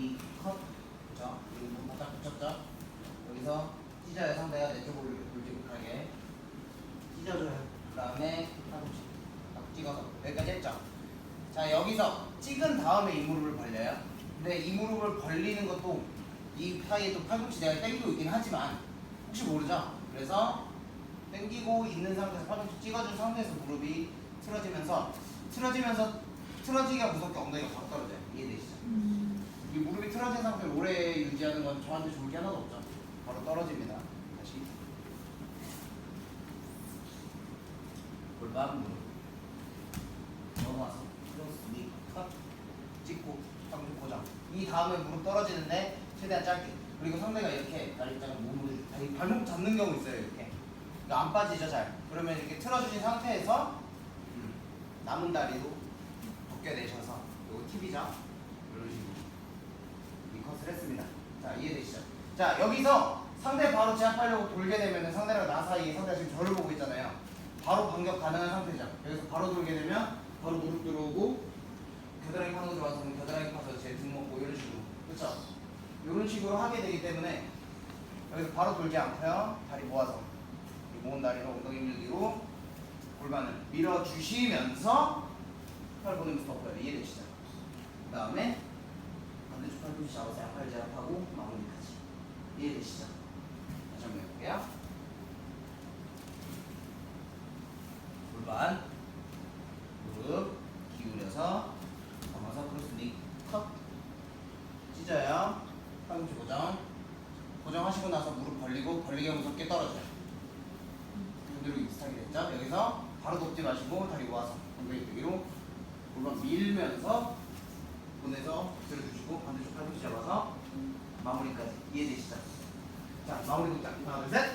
위, 컷. 그죠? 그리고 뭐 바짝 붙였죠? 여기서 찢어야 상대가 내 쪽으로 이렇게 굵직굵하게 찢어줘요. 그 다음에 팔꿈치 딱 찍어서 여기까지 했죠? 자 여기서 찍은 다음에 이 무릎을 벌려요. 근데 이 무릎을 벌리는 것도 이 사이에 또 팔꿈치 내가 당기고 있긴 하지만 혹시 모르죠? 그래서 당기고 있는 상태에서 팔꿈치 찍어준 상태에서 무릎이 틀어지면서 틀어지면서 틀어지기가 무섭게 엉덩이가 더 떨어져요. 이해되시죠? 이 무릎이 틀어진 상태를 오래 유지하는 건 저한테 좋을 게 하나도 없죠. 바로 떨어집니다. 다시 골반 무릎 넘어와서 크로스 니컷 찍고 상대 고정. 이 다음에 무릎 떨어지는데 최대한 짧게. 그리고 상대가 이렇게 다리장을 몸으로 다리 발목 잡는 경우 있어요. 이렇게. 안 빠지죠 잘. 그러면 이렇게 틀어주신 상태에서 음, 남은 다리도 벗겨내셔서 이거 팁이죠. 이런 식으로. 자 이해되시죠? 자 여기서 상대 바로 제압하려고 돌게 되면 상대랑 나 사이에 상대가 지금 저를 보고 있잖아요. 바로 반격 가능한 상태죠. 여기서 바로 돌게 되면 바로 무릎 들어오고 겨드랑이 파는 거 좋아서 겨드랑이 파서 제 등 먹고 이런 식으로 그렇죠? 이런 식으로 하게 되기 때문에 여기서 바로 돌지 않고요. 다리 모아서 이 모은 다리로 엉덩이 밀기로 골반을 밀어주시면서 팔 보내면서 덮어요. 이해되시죠? 그 다음에 팔꿈치 잡아서 양팔 제압하고 마무리까지. 이해되시죠? 다시 한번 해볼게요. 골반 무릎 기울여서 넘어서 크로스닉 컷 찢어요. 팔꿈치 고정. 고정하시고 나서 무릎 벌리고 벌리기가 무섭게 떨어져요. 그대로 비슷하게 됐죠? 여기서 바로 높지 마시고 다리 모아서 엉덩이 들기로 골반 밀면서 보내서 들어주시고 반대쪽 팔꿈치 잡아서 마무리까지 이해되시죠? 자 마무리 동작 하나 둘 셋